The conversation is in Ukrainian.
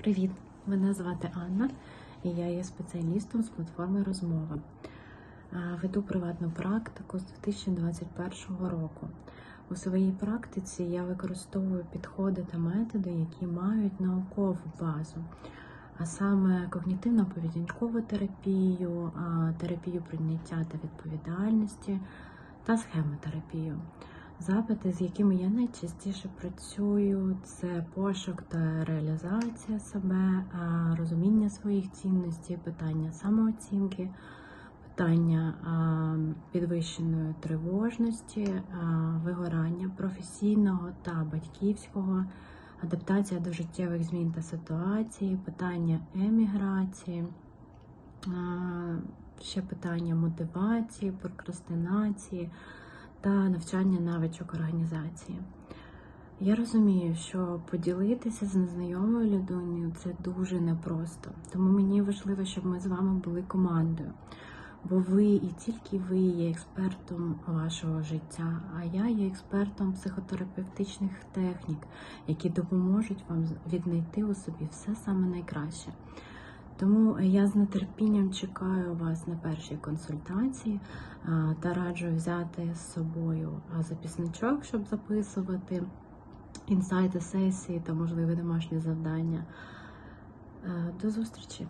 Привіт! Мене звати Анна і я є спеціалістом з платформи Розмова. Веду приватну практику з 2021 року. У своїй практиці я використовую підходи та методи, які мають наукову базу, а саме когнітивно-поведінкову терапію, терапію прийняття та відповідальності та схемотерапію. Запити, з якими я найчастіше працюю, це пошук та реалізація себе, розуміння своїх цінностей, питання самооцінки, питання підвищеної тривожності, вигорання професійного та батьківського, адаптація до життєвих змін та ситуацій, питання еміграції. Ще питання мотивації, прокрастинації та навчання навичок організації. Я розумію, що поділитися з незнайомою людиною це дуже непросто. Тому мені важливо, щоб ми з вами були командою. Бо ви і тільки ви є експертом вашого життя, а я є експертом психотерапевтичних технік, які допоможуть вам віднайти у собі все саме найкраще. Тому я з нетерпінням чекаю вас на першій консультації та раджу взяти з собою записничок, щоб записувати інсайти сесії та можливі домашні завдання. Е, До зустрічі!